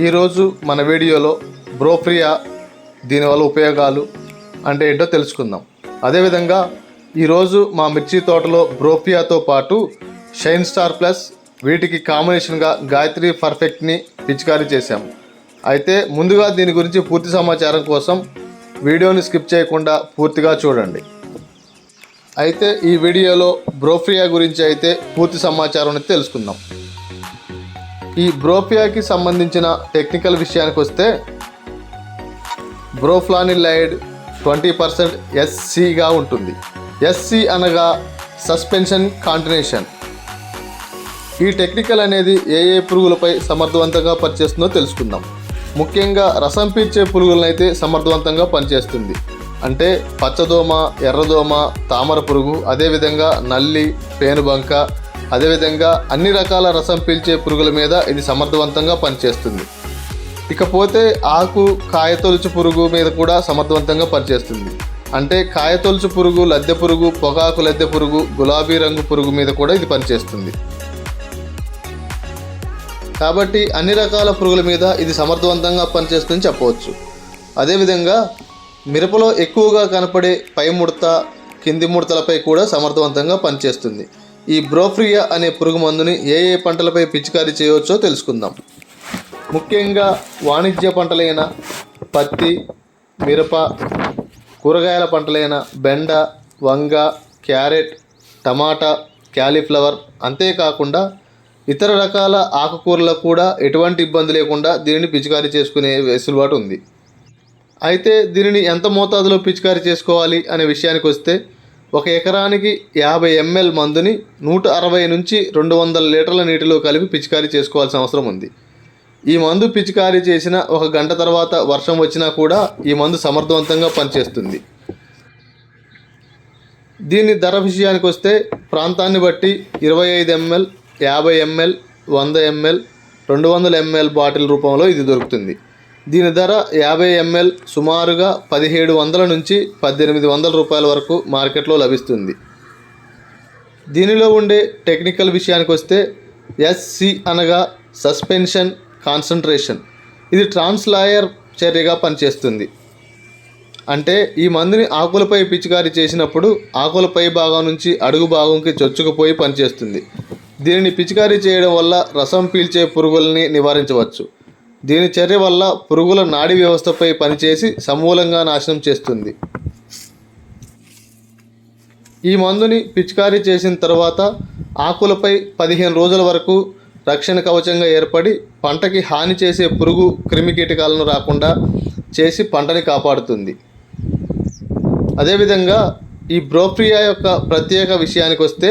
ఈరోజు మన వీడియోలో బ్రోఫ్రియా దీనివల్ల ఉపయోగాలు అంటే ఏంటో తెలుసుకుందాం. అదేవిధంగా ఈరోజు మా మిర్చి తోటలో బ్రోఫియాతో పాటు షైన్ స్టార్ ప్లస్ వీటికి కాంబినేషన్గా గాయత్రి పర్ఫెక్ట్ని పిచికారీ చేశాము. అయితే ముందుగా దీని గురించి పూర్తి సమాచారం కోసం వీడియోని స్కిప్ చేయకుండా పూర్తిగా చూడండి. అయితే ఈ వీడియోలో బ్రోఫ్రియా గురించి అయితే పూర్తి సమాచారం అయితే తెలుసుకుందాం. ఈ బ్రోఫియాకి సంబంధించిన టెక్నికల్ విషయానికి వస్తే బ్రోఫ్లానిలైడ్ ట్వంటీ పర్సెంట్ ఎస్సిగా ఉంటుంది. ఎస్సి అనగా సస్పెన్షన్ కాంటినేషన్. ఈ టెక్నికల్ అనేది ఏ ఏ పురుగులపై సమర్థవంతంగా పనిచేస్తుందో తెలుసుకుందాం. ముఖ్యంగా రసం పీల్చే పురుగులనైతే సమర్థవంతంగా పనిచేస్తుంది. అంటే పచ్చదోమ ఎర్రదోమ తామర పురుగు అదేవిధంగా నల్లి పేనుబంక అదేవిధంగా అన్ని రకాల రసం పీల్చే పురుగుల మీద ఇది సమర్థవంతంగా పనిచేస్తుంది. ఇకపోతే ఆకు కాయతొలుచు పురుగు మీద కూడా సమర్థవంతంగా పనిచేస్తుంది. అంటే కాయతొలుచు పురుగు లద్దె పురుగు పొగాకు లద్దె పురుగు గులాబీ రంగు పురుగు మీద కూడా ఇది పనిచేస్తుంది. కాబట్టి అన్ని రకాల పురుగుల మీద ఇది సమర్థవంతంగా పనిచేస్తుందని చెప్పవచ్చు. అదేవిధంగా మిరపలో ఎక్కువగా కనపడే పై ముడత కింది ముడతలపై కూడా సమర్థవంతంగా పనిచేస్తుంది. ఈ బ్రోఫ్రియా అనే పురుగు మందుని ఏ ఏ పంటలపై పిచికారీ చేయవచ్చో తెలుసుకుందాం. ముఖ్యంగా వాణిజ్య పంటలైన పత్తి మిరప కూరగాయల పంటలైన బెండ వంగ క్యారెట్ టమాటా క్యాలీఫ్లవర్ అంతేకాకుండా ఇతర రకాల ఆకుకూరలకు కూడా ఎటువంటి ఇబ్బంది లేకుండా దీనిని పిచికారీ చేసుకునే వెసులుబాటు ఉంది. అయితే దీనిని ఎంత మోతాదులో పిచికారీ చేసుకోవాలి అనే విషయానికి వస్తే ఒక ఎకరానికి యాభై ఎంఎల్ మందుని నూట అరవై నుంచి రెండు వందల లీటర్ల నీటిలో కలిపి పిచికారీ చేసుకోవాల్సిన అవసరం ఉంది. ఈ మందు పిచికారీ చేసిన ఒక గంట తర్వాత వర్షం వచ్చినా కూడా ఈ మందు సమర్థవంతంగా పనిచేస్తుంది. దీని ధర విషయానికి వస్తే ప్రాంతాన్ని బట్టి ఇరవై ఐదు ఎంఎల్ యాభై ఎంఎల్ వంద ఎంఎల్ రెండు వందల ఎంఎల్ బాటిల్ రూపంలో ఇది దొరుకుతుంది. దీని ధర యాభై ఎంఎల్ సుమారుగా పదిహేడు వందల నుంచి పద్దెనిమిది వందల రూపాయల వరకు మార్కెట్లో లభిస్తుంది. దీనిలో ఉండే టెక్నికల్ విషయానికి వస్తే ఎస్సి అనగా సస్పెన్షన్ కాన్సన్ట్రేషన్. ఇది ట్రాన్స్లాయర్ చర్యగా పనిచేస్తుంది. అంటే ఈ మందుని ఆకులపై పిచికారీ చేసినప్పుడు ఆకులపై భాగం నుంచి అడుగు భాగంకి చొచ్చుకుపోయి పనిచేస్తుంది. దీనిని పిచికారీ చేయడం వల్ల రసం పీల్చే పురుగుల్ని నివారించవచ్చు. దీని చర్య వల్ల పురుగుల నాడీ వ్యవస్థపై పనిచేసి సమూలంగా నాశనం చేస్తుంది. ఈ మందుని పిచికారీ చేసిన తర్వాత ఆకులపై పదిహేను రోజుల వరకు రక్షణ కవచంగా ఏర్పడి పంటకి హాని చేసే పురుగు క్రిమికీటకాలను రాకుండా చేసి పంటని కాపాడుతుంది. అదేవిధంగా ఈ బ్రోప్రియా యొక్క ప్రత్యేక విషయానికి వస్తే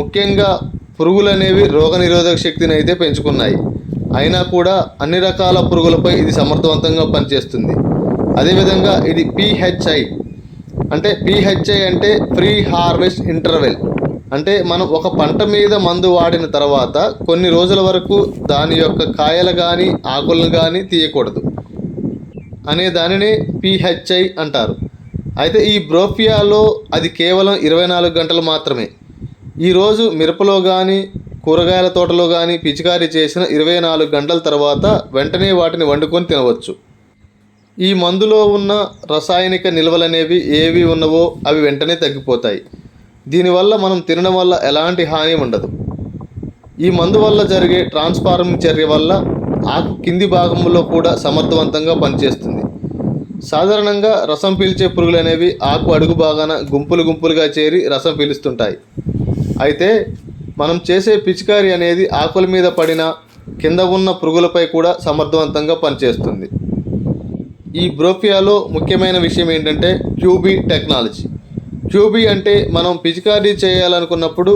ముఖ్యంగా పురుగులు అనేవి రోగనిరోధక శక్తిని అయితే పెంచుకున్నాయి. అయినా కూడా అన్ని రకాల పురుగులపై ఇది సమర్థవంతంగా పనిచేస్తుంది. అదేవిధంగా ఇది పిహెచ్ఐ అంటే పిహెచ్ఐ అంటే ప్రీ హార్వెస్ట్ ఇంటర్వెల్. అంటే మనం ఒక పంట మీద మందు వాడిన తర్వాత కొన్ని రోజుల వరకు దాని యొక్క కాయలు కానీ ఆకులను కానీ తీయకూడదు అనే దానిని పిహెచ్ఐ అంటారు. అయితే ఈ బ్రోఫియాలో అది కేవలం ఇరవై నాలుగు గంటలు మాత్రమే. ఈరోజు మిరపలో కానీ కూరగాయల తోటలో కానీ పిచికారీ చేసిన ఇరవై నాలుగు గంటల తర్వాత వెంటనే వాటిని వండుకొని తినవచ్చు. ఈ మందులో ఉన్న రసాయనిక నిల్వలనేవి ఏవి ఉన్నవో అవి వెంటనే తగ్గిపోతాయి. దీనివల్ల మనం తినడం వల్ల ఎలాంటి హాని ఉండదు. ఈ మందు వల్ల జరిగే ట్రాన్స్ఫార్మింగ్ చర్య వల్ల ఆకు కింది భాగంలో కూడా సమర్థవంతంగా పనిచేస్తుంది. సాధారణంగా రసం పీల్చే పురుగులు అనేవి ఆకు అడుగు భాగాన గుంపులు గుంపులుగా చేరి రసం పీలుస్తుంటాయి. అయితే మనం చేసే పిచికారి అనేది ఆకుల మీద పడిన కింద ఉన్న పురుగులపై కూడా సమర్థవంతంగా పనిచేస్తుంది. ఈ బ్రోఫియాలో ముఖ్యమైన విషయం ఏంటంటే క్యూబీ టెక్నాలజీ. క్యూబీ అంటే మనం పిచికారీ చేయాలనుకున్నప్పుడు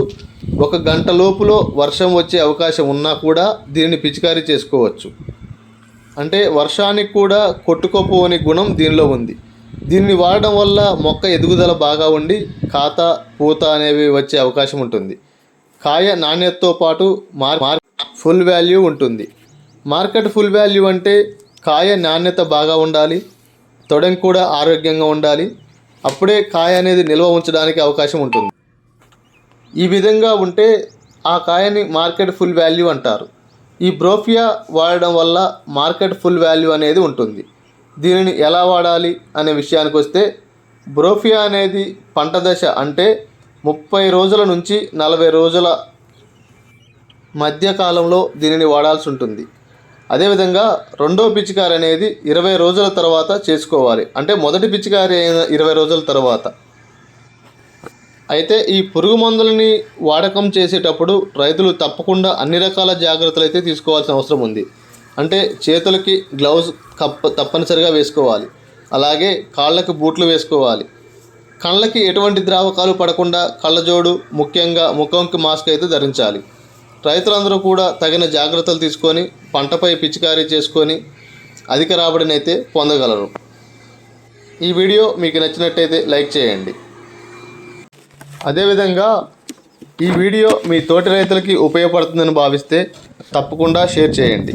ఒక గంట లోపులో వర్షం వచ్చే అవకాశం ఉన్నా కూడా దీనిని పిచికారీ చేసుకోవచ్చు. అంటే వర్షానికి కూడా కొట్టుకోపోని గుణం దీనిలో ఉంది. దీన్ని వాడడం వల్ల మొక్క ఎదుగుదల బాగా ఉండి కాత పూత అనేవి వచ్చే అవకాశం ఉంటుంది. కాయ నాణ్యతతో పాటు మార్ మార్ ఫుల్ వాల్యూ ఉంటుంది. మార్కెట్ ఫుల్ వాల్యూ అంటే కాయ నాణ్యత బాగా ఉండాలి తొడం కూడా ఆరోగ్యంగా ఉండాలి అప్పుడే కాయ అనేది నిల్వ ఉంచడానికి అవకాశం ఉంటుంది. ఈ విధంగా ఉంటే ఆ కాయని మార్కెట్ ఫుల్ వాల్యూ అంటారు. ఈ బ్రోఫియా వాడడం వల్ల మార్కెట్ ఫుల్ వాల్యూ అనేది ఉంటుంది. దీనిని ఎలా వాడాలి అనే విషయానికి వస్తే బ్రోఫియా అనేది పంట దశ అంటే ముప్పై రోజుల నుంచి నలభై రోజుల మధ్యకాలంలో దీనిని వాడాల్సి ఉంటుంది. అదేవిధంగా రెండో పిచికారి అనేది ఇరవై రోజుల తర్వాత చేసుకోవాలి. అంటే మొదటి పిచికారి అయిన ఇరవై రోజుల తర్వాత. అయితే ఈ పురుగు మందులని వాడకం చేసేటప్పుడు రైతులు తప్పకుండా అన్ని రకాల జాగ్రత్తలు అయితే తీసుకోవాల్సిన అవసరం ఉంది. అంటే చేతులకి గ్లౌజ్ కప్ప తప్పనిసరిగా వేసుకోవాలి. అలాగే కాళ్ళకి బూట్లు వేసుకోవాలి. కళ్ళకి ఎటువంటి ద్రావకాలు పడకుండా కళ్ళజోడు ముఖ్యంగా ముఖంకి మాస్క్ అయితే ధరించాలి. రైతులందరూ కూడా తగిన జాగ్రత్తలు తీసుకొని పంటపై పిచికారీ చేసుకొని అధిక రాబడిని అయితే పొందగలరు. ఈ వీడియో మీకు నచ్చినట్టయితే లైక్ చేయండి. అదేవిధంగా ఈ వీడియో మీ తోటి రైతులకి ఉపయోగపడుతుందని భావిస్తే తప్పకుండా షేర్ చేయండి.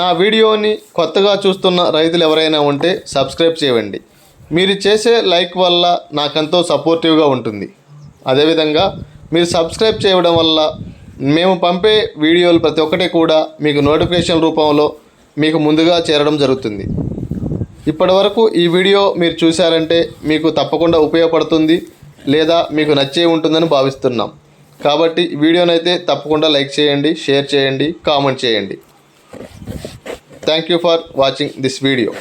నా వీడియోని కొత్తగా చూస్తున్న రైతులు ఎవరైనా ఉంటే సబ్స్క్రైబ్ చేయండి. మీరు చేసే లైక్ వల్ల నాకెంతో సపోర్టివ్గా ఉంటుంది. అదేవిధంగా మీరు సబ్స్క్రైబ్ చేయడం వల్ల మేము పంపే వీడియోలు ప్రతి ఒక్కటి కూడా మీకు నోటిఫికేషన్ రూపంలో మీకు ముందుగా చేరడం జరుగుతుంది. ఇప్పటివరకు ఈ వీడియో మీరు చూశారంటే మీకు తప్పకుండా ఉపయోగపడుతుంది లేదా మీకు నచ్చే ఉంటుందని భావిస్తున్నాం. కాబట్టి వీడియోని వీడియోనైతే తప్పకుండా లైక్ చేయండి షేర్ చేయండి కామెంట్ చేయండి. Thank you for watching this video